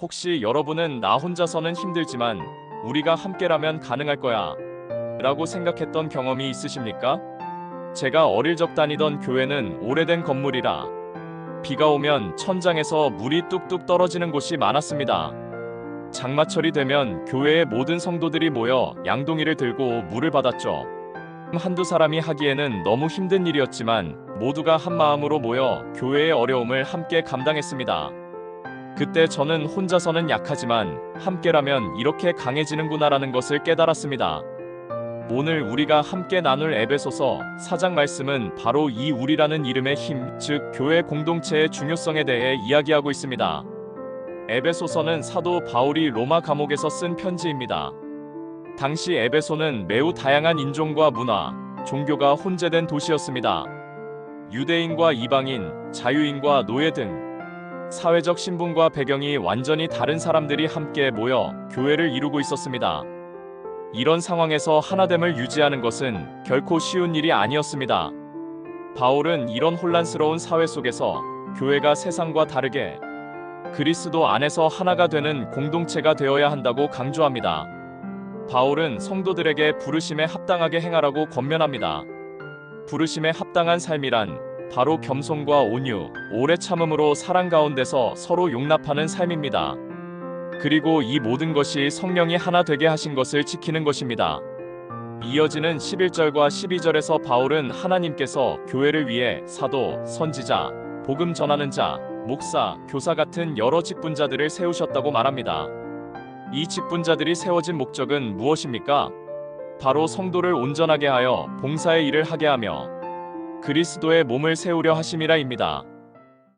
혹시 여러분은 나 혼자서는 힘들지만 우리가 함께라면 가능할 거야 라고 생각했던 경험이 있으십니까? 제가 어릴 적 다니던 교회는 오래된 건물이라 비가 오면 천장에서 물이 뚝뚝 떨어지는 곳이 많았습니다. 장마철이 되면 교회의 모든 성도들이 모여 양동이를 들고 물을 받았죠. 한두 사람이 하기에는 너무 힘든 일이었지만 모두가 한 마음으로 모여 교회의 어려움을 함께 감당했습니다. 그때 저는 혼자서는 약하지만 함께라면 이렇게 강해지는구나라는 것을 깨달았습니다. 오늘 우리가 함께 나눌 에베소서 4장 말씀은 바로 이 우리라는 이름의 힘, 즉 교회 공동체의 중요성에 대해 이야기하고 있습니다. 에베소서는 사도 바울이 로마 감옥에서 쓴 편지입니다. 당시 에베소는 매우 다양한 인종과 문화, 종교가 혼재된 도시였습니다. 유대인과 이방인, 자유인과 노예 등 사회적 신분과 배경이 완전히 다른 사람들이 함께 모여 교회를 이루고 있었습니다. 이런 상황에서 하나됨을 유지하는 것은 결코 쉬운 일이 아니었습니다. 바울은 이런 혼란스러운 사회 속에서 교회가 세상과 다르게 그리스도 안에서 하나가 되는 공동체가 되어야 한다고 강조합니다. 바울은 성도들에게 부르심에 합당하게 행하라고 권면합니다. 부르심에 합당한 삶이란 바로 겸손과 온유, 오래 참음으로 사랑 가운데서 서로 용납하는 삶입니다. 그리고 이 모든 것이 성령이 하나 되게 하신 것을 지키는 것입니다. 이어지는 11절과 12절에서 바울은 하나님께서 교회를 위해 사도, 선지자, 복음 전하는 자, 목사, 교사 같은 여러 직분자들을 세우셨다고 말합니다. 이 직분자들이 세워진 목적은 무엇입니까? 바로 성도를 온전하게 하여 봉사의 일을 하게 하며 그리스도의 몸을 세우려 하심이라입니다.